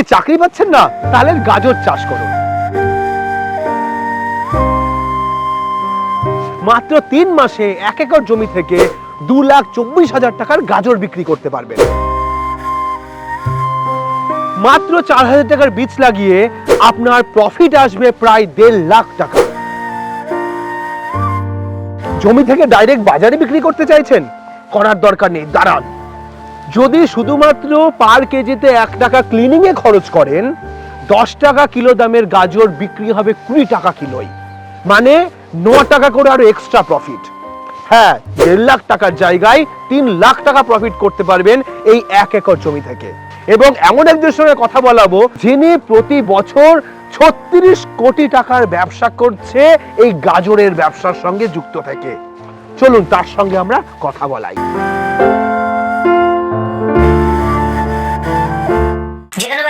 কি চাকরি পাচ্ছেন না? তাহলে গাজর চাষ করুন। মাত্র তিন মাসে এক একর জমি থেকে দু লাখ চব্বিশ হাজার টাকার গাজর বিক্রি করতে পারবেন। মাত্র চার হাজার টাকার বীজ লাগিয়ে আপনার প্রফিট আসবে প্রায় দেড় লাখ টাকা। জমি থেকে ডাইরেক্ট বাজারে বিক্রি করতে চাইছেন? করার দরকার নেই, দাঁড়ান। যদি শুধুমাত্র পার কেজিতে এক টাকা ক্লিনিং এ খরচ করেন, দশ টাকা কিলো দামের গাজর বিক্রি হবে কুড়ি টাকা কিলোই মানে ন টাকা করে আরও এক্সট্রা প্রফিট হ্যাঁ দেড় লাখ টাকার জায়গায় তিন লাখ টাকা প্রফিট করতে পারবেন এই এক একর জমি থেকে। এবং এমন একজনের সঙ্গে কথা বলাবো, যিনি প্রতি বছর ছত্রিশ কোটি টাকার ব্যবসা করছে, এই গাজরের ব্যবসার সঙ্গে যুক্ত থেকে। চলুন, তার সঙ্গে আমরা কথা বলাই।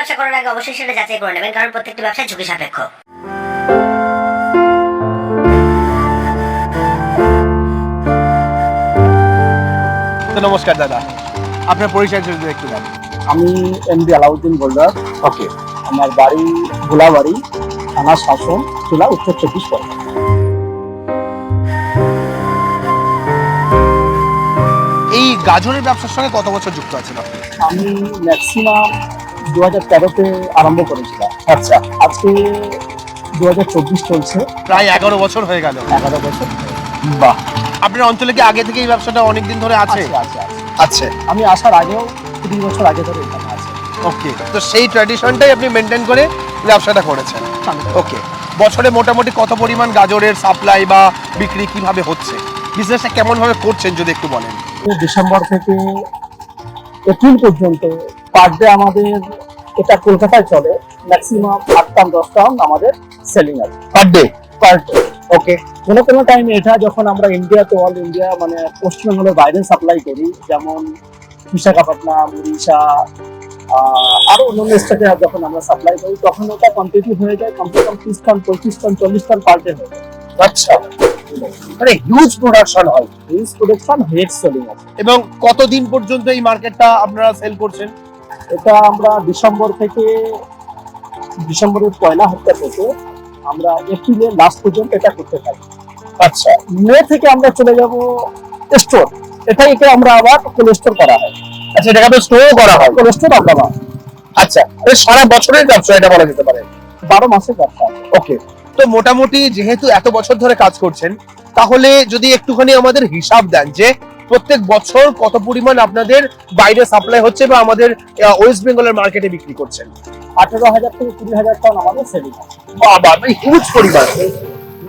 ব্যবসা করার আগে অবশ্যই সেটা যাচাই করে নেবেন কারণ প্রত্যেকটি ব্যবসা ঝুঁকি সাপেক্ষ। নমস্কার দাদা আপনার পরিচয় যদি একটু দেন। আমি এমডি আলাউদ্দিন গোল্ডার ওকে। আমার বাড়ি ভোলাবাড়ি থানা শাসন জেলা উত্তর চব্বিশ পরগনা। এই গাজরের ব্যবসার সঙ্গে কত বছর যুক্ত আছেন আপনি? আমি ম্যাক্সিমাম দু হাজার তেরোতে আরম্ভ করেছিলাম আচ্ছা। আজকে দু হাজার চব্বিশ চলছে। প্রায় এগারো বছর হয়ে গেল। এগারো বছর বাহ। আপনার অঞ্চলে কি আগে থেকে এই ব্যবসাটা অনেক দিন ধরে আছে? আছে আমি আসার আগেও কুড়ি বছর আগে ধরে এখানে আছে। ওকে। তো সেই ট্র্যাডিশনটাই আপনি মেনটেন করে ব্যবসাটা করেছেন। ওকে। বছরে মোটামুটি কত পরিমাণ গাজরের সাপ্লাই বা বিক্রি কীভাবে হচ্ছে? বিজনেসটা কেমন ভাবে করছেন যদি একটু বলেন? ডিসেম্বর থেকে এপ্রিল পর্যন্ত পার ডে আমাদের এটা কলকাতায় চলে ম্যাক্সিমাম আটটা দশটা আমাদের সেলিং আছে। Per day per day okay কোনো কোনো টাইমে এটা যখন আমরা ইন্ডিয়া তো অল ইন্ডিয়া মানে পশ্চিমবঙ্গের বাইরে সাপ্লাই করি যেমন বিশাখাপট্টনম উড়িষ্যা আরও অন্যান্য স্টেটে যখন আমরা সাপ্লাই করি তখন ওটা কোয়ান্টিটি হয়ে যায় কমসে কম ত্রিশ টন পঁয়ত্রিশ টন চল্লিশ টন পার ডে হয়ে যায়। আচ্ছা। মানে হিউজ প্রোডাকশন হয়। হিউজ প্রোডাকশন হেড সেলিং আছে। এবং কতদিন পর্যন্ত এই মার্কেটটা আপনারা সেল করছেন? এটা আমরা ডিসেম্বর থেকে ডিসেম্বরের পয়লা হপ্তাহ থেকে আমরা এপ্রিলের লাস্ট পর্যন্ত এটা করতে থাকি আচ্ছা। মে থেকে আমরা চলে যাব স্টোর এটা একে আমরা আবার কোল্ড স্টোর করা হয়। আচ্ছা এটাকে তো স্টোর করা হয়। কোল্ড স্টোর আমরা আচ্ছা এটা সারা বছরের ব্যবসা এটা বলা যেতে পারে। বারো মাসের ব্যবসা। ওকে তো মোটামুটি যেহেতু এত বছর ধরে কাজ করছেন তাহলে যদি একটুখানি আমাদের হিসাব দেন যে প্রত্যেক বছর কত পরিমাণ আপনাদের বাইরে সাপ্লাই হচ্ছে বা আমাদের ওয়েস্ট বেঙ্গলের মার্কেটে বিক্রি করছেন? আঠেরো হাজার থেকে কুড়ি হাজার টন আমাদের সেলিং বাবা হিউজ পরিমাণ।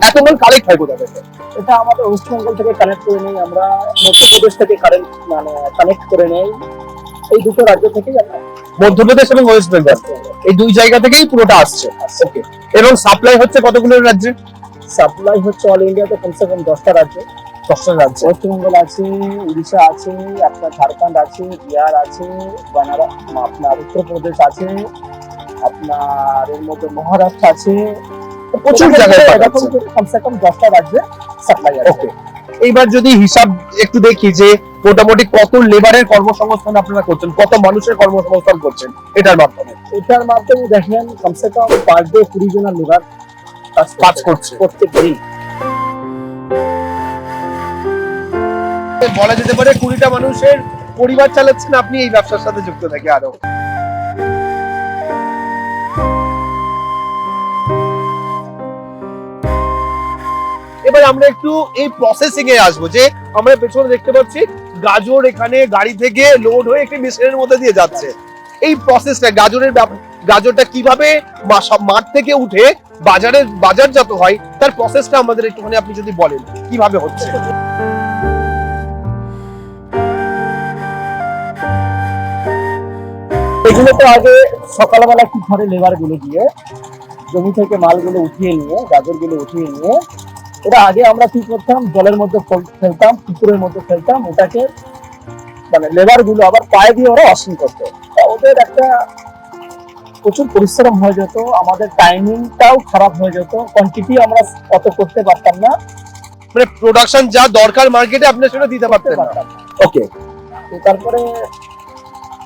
এত মাল কালেক্ট হয় কোথা থেকে? এটা আমাদের ওয়েস্ট বেঙ্গল থেকে কানেক্ট করে নেই আমরা মধ্যপ্রদেশ থেকে কারেন্ট মানে কানেক্ট করে নেই। এই দুটো রাজ্য থেকেই আমরা মধ্যপ্রদেশ এবং ওয়েস্ট বেঙ্গল এই দুই জায়গা থেকেই পুরোটা আসছে। ওকে এবং সাপ্লাই হচ্ছে কতগুলো রাজ্যে? সাপ্লাই হচ্ছে অল ইন্ডিয়াতে কমসে কম দশটা রাজ্য। দশটা রাজ্যে বেঙ্গল আছে উড়িষ্যা আছে আপনার ঝাড়খণ্ড আছে বিহার আছে বানারস আপনার উত্তরপ্রদেশ আছে আপনার এর মধ্যে মহারাষ্ট্র আছে। প্রচুর জায়গায় এরকম করে কমসে কম দশটা রাজ্যে সাপ্লাই আছে। এইবার যদি হিসাব একটু দেখি যে মোটামুটি কত লেবারের কর্মসংস্থান আপনারা করছেন কত মানুষের কর্মসংস্থান করছেন এটার মাধ্যমে। এটার মাধ্যমে দেখেন কমসে কম পার ডে কুড়ি জনের লেবার কাজ করছে। প্রত্যেক দিন। বলা যেতে পারে কুড়িটা মানুষের পরিবার চালাচ্ছেন, আপনি এই ব্যবসার সাথে যুক্ত থাকে আরও। এবার আমরা একটু এই প্রসেসিং এ আসব, যে আমরা পেছনে দেখতে পাচ্ছি গাজর এখানে গাড়ি থেকে লোড হয়ে একটি মেশিনের মধ্যে দিয়ে যাচ্ছে। এই প্রসেসটা গাজরের গাজরটা কীভাবে মাঠ থেকে উঠে বাজারে বাজারজাত হয়, তার প্রসেসটা আমাদের একটুখানি আপনি যদি বলেন, কীভাবে হচ্ছে? এগুলো তো আগে সকালবেলা কি ঘরে লেবারগুলো দিয়ে জমি থেকে মালগুলো উঠিয়ে নিয়ে গাজরগুলো উঠিয়ে নিয়ে ওটা আগে আমরা কি করতাম জলের মধ্যে ফেলতাম পুকুরের মধ্যে ফেলতাম ওটাকে মানে লেবারগুলো আবার পায়ে দিয়ে ওরা ওয়াশিং করতো। ওদের একটা প্রচুর পরিশ্রম হয়ে যেত আমাদের টাইমিংটাও খারাপ হয়ে যেত কোয়ান্টিটি আমরা অত করতে পারতাম না। মানে প্রোডাকশন যা দরকার মার্কেটে আপনি সেটা দিতে পারতেন না। ওকে তারপরে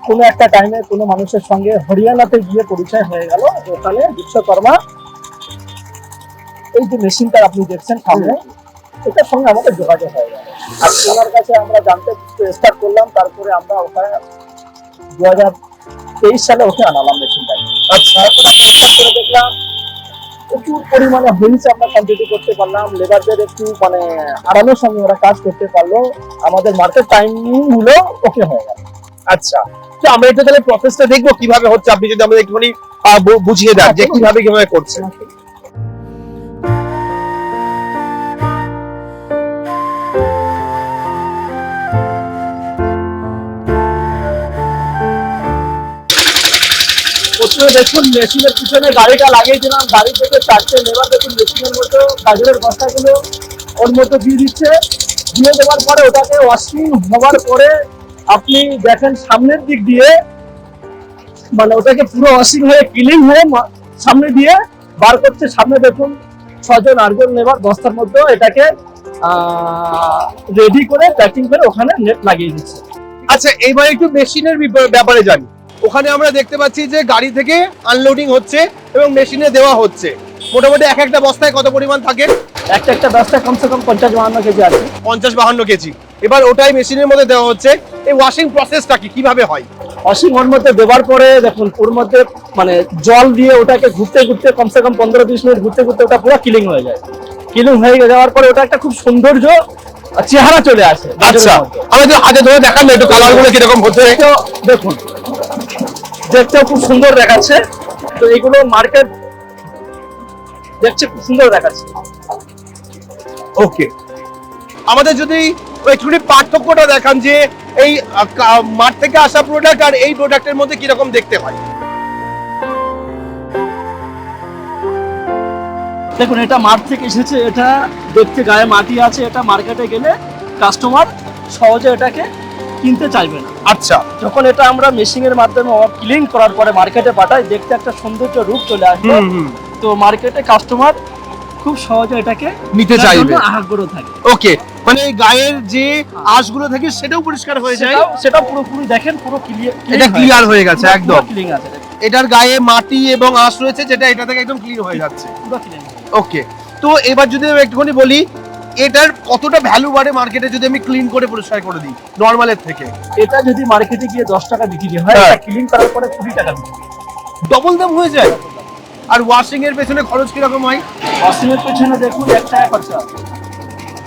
কোনো একটা টাইমে কোনো মানুষের সঙ্গে হরিয়ানাতে গিয়ে পরিচয় হয়ে গেল ওখানে বিশ্বকর্মা এই যে মেশিনটা আপনি দেখছেন সামনে এটার সঙ্গে আমাদের যোগাযোগ হয়ে গেল। আর ওনার কাছে আমরা জানতে স্টার্ট করলাম তারপরে আমরা ওখানে দু হাজার তেইশ সালে ওকে আনালাম মেশিনটাকে আচ্ছা। করে দেখলাম প্রচুর পরিমাণে হুইলস আমরা কমপ্লিট করতে পারলাম লেবারদের একটু মানে আরামের সঙ্গে ওরা কাজ করতে পারল। আমাদের মার্কেট টাইমিংগুলো ওকে হয়ে গেল। আচ্ছা। তো আমরা এটা তাহলে প্রসেসটা দেখব কীভাবে হচ্ছে। আপনি যদি আমাদের একটুখানি বুঝিয়ে দেন যে কীভাবে কীভাবে করছে। প্রথমে দেখুন, মেশিনের পিছনে গাড়িটা লাগিয়েছিলাম। গাড়ি থেকে চারটে লেবার দেখুন, মেশিনের মতো গাজরের বস্তাগুলো ওর মধ্যে দিয়ে দিচ্ছে। দিয়ে দেওয়ার পরে ওটাকে ওয়াশিং হওয়ার পরে আপনি দেখেন সামনের দিক দিয়ে মানে ওটাকে পুরো অসীম হয়ে ক্লিন হয়ে সামনে দিয়ে বার করছে। সামনে দেখুন ছজন আটজন লেবার বস্তার মধ্যে এটাকে রেডি করে প্যাকিং করে ওখানে নেট লাগিয়ে দিচ্ছে। আচ্ছা এইবার একটু মেশিনের ব্যাপারে জানি ওখানে আমরা দেখতে পাচ্ছি যে গাড়ি থেকে আনলোডিং হচ্ছে এবং মেশিনে দেওয়া হচ্ছে। মোটামুটি এক একটা বস্তায় কত পরিমাণ থাকে? একটা একটা বস্তা কমসে কম পঞ্চাশ বাহান্ন কেজি আছে। পঞ্চাশ বাহান্ন কেজি। এবার ওটাই মেশিনের মধ্যে দেওয়া হচ্ছে। এই ওয়াশিং প্রসেসটা কি কীভাবে হয়? অসীম ওর মধ্যে দেওয়ার পরে দেখুন ওর মধ্যে মানে জল দিয়ে ওটাকে ঘুরতে ঘুরতে কমসে কম পনেরো বিশ মিনিট ঘুরতে ঘুরতে ওটা পুরো কিলিং হয়ে যায়। কিলিং হয়ে যাওয়ার পরে ওটা একটা খুব সৌন্দর্য চেহারা চলে আসে আচ্ছা। আমাদের হাতে ধরে দেখান না একটু কালারগুলো কীরকম হচ্ছে। দেখুন দেখতেও খুব সুন্দর দেখাচ্ছে। তো এগুলো মার্কেট দেখছে খুব সুন্দর দেখাচ্ছে। ওকে আমাদের যদি একটুখানি পার্থক্যটা দেখান যে এই মাঠ থেকে আসা প্রোডাক্ট আর এই প্রোডাক্টের মধ্যে কীরকম দেখতে হয়? দেখুন এটা মাঠ থেকে এসেছে এটা দেখতে গায়ে মাটি আছে এটা মার্কেটে গেলে কাস্টমার সহজে এটাকে কিনতে চাইবে না। আচ্ছা। যখন এটা আমরা মেশিং এর মাধ্যমে ক্লিন করার পরে মার্কেটে পাঠাই দেখতে একটা সৌন্দর্য রূপ চলে আসবে। তো মার্কেটে কাস্টমার খুব সহজে এটাকে নিতে চাইবে। আগ্রহ থাকে। ওকে মানে এই গায়ের যে আঁশগুলো থাকে সেটাও পরিষ্কার হয়ে যায়। সেটা পুরোপুরি দেখেন পুরো ক্লিয়ার এটা ক্লিয়ার হয়ে গেছে একদম। এটার গায়ে মাটি এবং আঁশ রয়েছে যেটা এটা থেকে একদম ক্লিন হয়ে যাচ্ছে। ওকে তো এবার যদি আমি একটুখানি বলি এটার কতটা ভ্যালু বাড়ে মার্কেটে যদি আমি ক্লিন করে পরিষ্কার করে দিই নর্মালের থেকে? এটা যদি মার্কেটে গিয়ে দশ টাকা বিক্রি হয় হ্যাঁ। এটা ক্লিন করার পরে কুড়ি টাকা ডবল দাম হয়ে যায়? আর ওয়াশিং এর পেছনে খরচ কীরকম হয়? ওয়াশিং এর পেছনে দেখুন এক টাকা খরচা।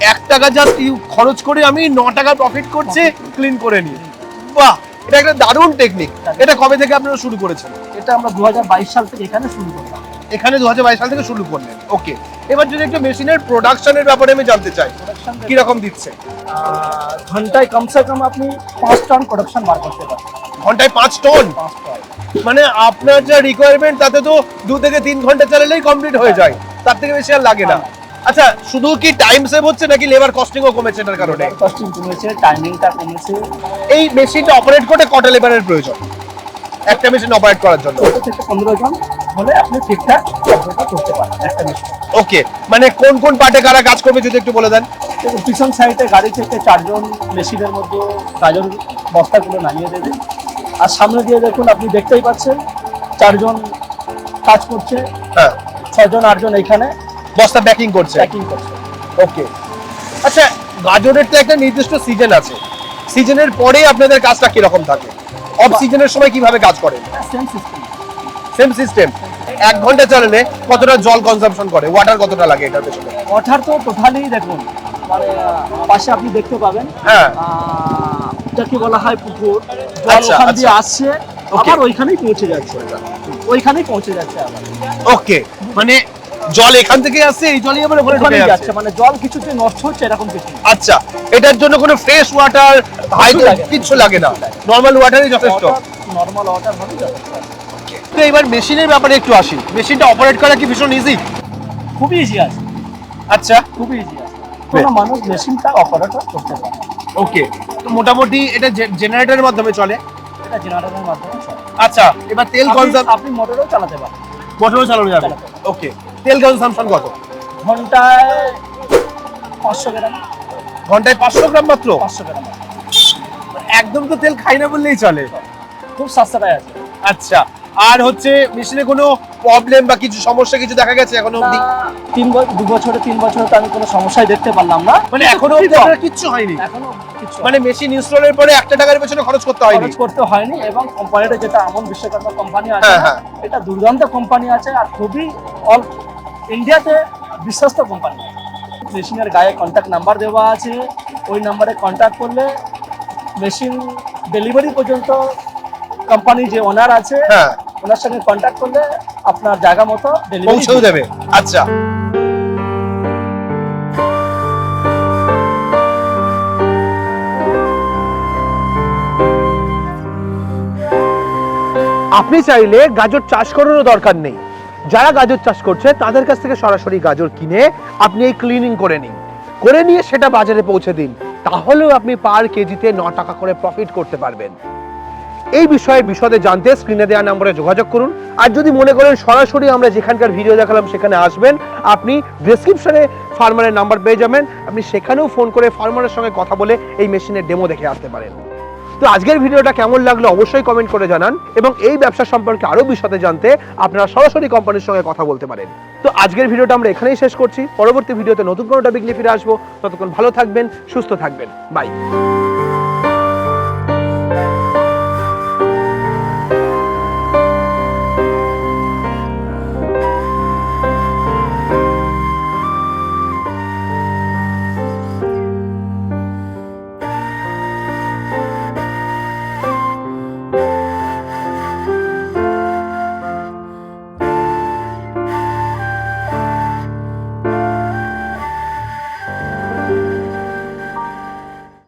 এক টাকা যা ইউ- খরচ করে আমি ন টাকা প্রফিট করছে ক্লিন করে নিই বাহ এটা একটা দারুণ টেকনিক এটা কবে থেকে আপনারা শুরু করেছেন? এটা আমরা দু হাজার বাইশ সাল থেকে এখানে শুরু করলাম। এখানে দুহাজার বাইশ সাল থেকে শুরু করলেন। ওকে এবার যদি একটু মেশিনের প্রোডাকশনের ব্যাপারে আমি জানতে চাই কীরকম দিচ্ছে? ঘন্টায় কমসে কম আপনি পাঁচ টন প্রোডাকশন বার করতে পারেন। ঘন্টায় পাঁচ টন পাঁচ টন মানে আপনার যা রিকোয়ারমেন্ট তাতে তো দু থেকে তিন ঘণ্টা চালালেই কমপ্লিট হয়ে যায়। তার থেকে বেশি আর লাগে না। আচ্ছা শুধু কি টাইম সেভ হচ্ছে নাকি লেবার কস্টিংও কমেছে এটার কারণে? কস্টিং কমেছে টাইমিংটা কমেছে। এই মেশিনটা অপারেট করতে কটা লেবারের প্রয়োজন? একটা মেশিন অপারেট করার জন্য। পনেরো জন হলে আপনি ঠিকঠাক কাজটা করতে পারেন একটা মেশিন ওকে মানে কোন কোন পার্টে কারা কাজ করবে যদি একটু বলে দেন? পিছন সাইডে গাড়ি থেকে চারজন মেশিনের মধ্যে গাজর বস্তাগুলো নামিয়ে দেবে। আর সামনে দিয়ে দেখুন আপনি দেখতেই পাচ্ছেন চারজন কাজ করছে হ্যাঁ। ছজন আটজন এখানে। বস্তা প্যাকিং করছে। প্যাকিং করছে। ওকে আচ্ছা গাজরের তো একটা নির্দিষ্ট সিজন আছে। সিজনের পরে আপনাদের কাজটা কীরকম থাকে? অফ সিজনের সময় কীভাবে কাজ করেন? সেম সিস্টেম সেম সিস্টেম এক ঘণ্টা চালালে কতটা জল কনজাম্পশন করে? ওয়াটার কতটা লাগে এটার পেছনে? ওঠার তো টোটালি দেখুন মানে পাশে আপনি দেখতে পাবেন। হ্যাঁ। এটাকে বলা হয় পুকুর। জল আচ্ছা, ওখান দিয়ে আচ্ছা। আসছে. আবার ওইখানেই পৌঁছে যাচ্ছে। ওইখানেই পৌঁছে যাচ্ছে আবার। ওকে মানে জল এখান থেকে আসছে এই জলই আবার ওখানে ঢুকে যাচ্ছে। মানে জল কিছুতে নষ্ট হচ্ছে এরকম কিছু আচ্ছা এটার জন্য কোনো ফ্রেশ ওয়াটার। কিচ্ছু লাগে না। নর্মাল ওয়াটারই যথেষ্ট। নর্মাল ওয়াটার মানে যথেষ্ট। তো এবার মেশিনের ব্যাপারে একটু আসি। মেশিনটা অপারেট করা কি ভীষণ ইজি খুবই ইজি আছে। আচ্ছা। খুবই ইজি আছে। কোনো মানুষ মেশিনটা অপারেটর করতে পারে। ওকে তো মোটামুটি এটা জেনারেটরের মাধ্যমে চলে? এটা জেনারেটরের মাধ্যমে চলে। আচ্ছা এবার তেল কনজাম আপনি মোটরও চালাতে পারেন। মোটরও চালানো যাবে। ওকে তেল কনজাম্পশন কত? ঘন্টায় পাঁচশো গ্রাম। ঘন্টায় পাঁচশো গ্রাম মাত্র? পাঁচশো গ্রাম। একদম তো তেল খাই না বললেই চলে। খুব সাশ্রয় আছে। আচ্ছা আর হচ্ছে মেশিনে কোনো প্রবলেম বা কিছু সমস্যা কিছু দেখা গেছে এখনও অবধি? তিন দু বছরে তিন বছরে তো আমি কোনো সমস্যাই দেখতে পারলাম না। মানে এখনও অবধি। আপনার কিচ্ছু হয়নি? এখনও কিছু মানে মেশিন ইনস্টলের পরে একটা টাকার পেছনে খরচ করতে হয়নি? খরচ করতে হয়নি এবং কোম্পানিটা যেটা আমন বিশ্বকর্মা কোম্পানি আছে হ্যাঁ, হ্যাঁ। এটা দুর্দান্ত কোম্পানি আছে আর খুবই অল ইন্ডিয়াতে বিশ্বস্ত কোম্পানি মেশিনের গায়ে কন্ট্যাক্ট নাম্বার দেওয়া আছে ওই নাম্বারে কন্ট্যাক্ট করলে মেশিন ডেলিভারি পর্যন্ত কোম্পানি যে ওনার আছে হ্যাঁ। ওনার সঙ্গে কন্ট্যাক্ট করলে আপনার জায়গা মতো ডেলিভারি পৌঁছেও দেবে। আচ্ছা। আপনি চাইলে গাজর চাষ করারও দরকার নেই। যারা গাজর চাষ করছে তাদের কাছ থেকে সরাসরি গাজর কিনে আপনি এই ক্লিনিং করে নিন। করে নিয়ে সেটা বাজারে পৌঁছে দিন। তাহলেও আপনি পার কেজিতে ন টাকা করে প্রফিট করতে পারবেন। এই বিষয়ে বিশদে জানতে স্ক্রিনে দেওয়া নম্বরে যোগাযোগ করুন। আর যদি মনে করেন সরাসরি আমরা যেখানকার ভিডিও দেখালাম সেখানে আসবেন, আপনি ডেসক্রিপশনে ফার্মারের নাম্বার পেয়ে যাবেন। আপনি সেখানেও ফোন করে ফার্মারের সঙ্গে কথা বলে এই মেশিনের ডেমো দেখে আসতে পারেন। তো আজকের ভিডিওটা কেমন লাগল অবশ্যই কমেন্ট করে জানান এবং এই ব্যবসা সম্পর্কে আরও বিশদে জানতে আপনারা সরাসরি কোম্পানির সঙ্গে কথা বলতে পারেন। তো আজকের ভিডিওটা আমরা এখানেই শেষ করছি। পরবর্তী ভিডিওতে নতুন কোনো টপিক নিয়ে ফিরে আসব। ততক্ষণ ভালো থাকবেন, সুস্থ থাকবেন। বাই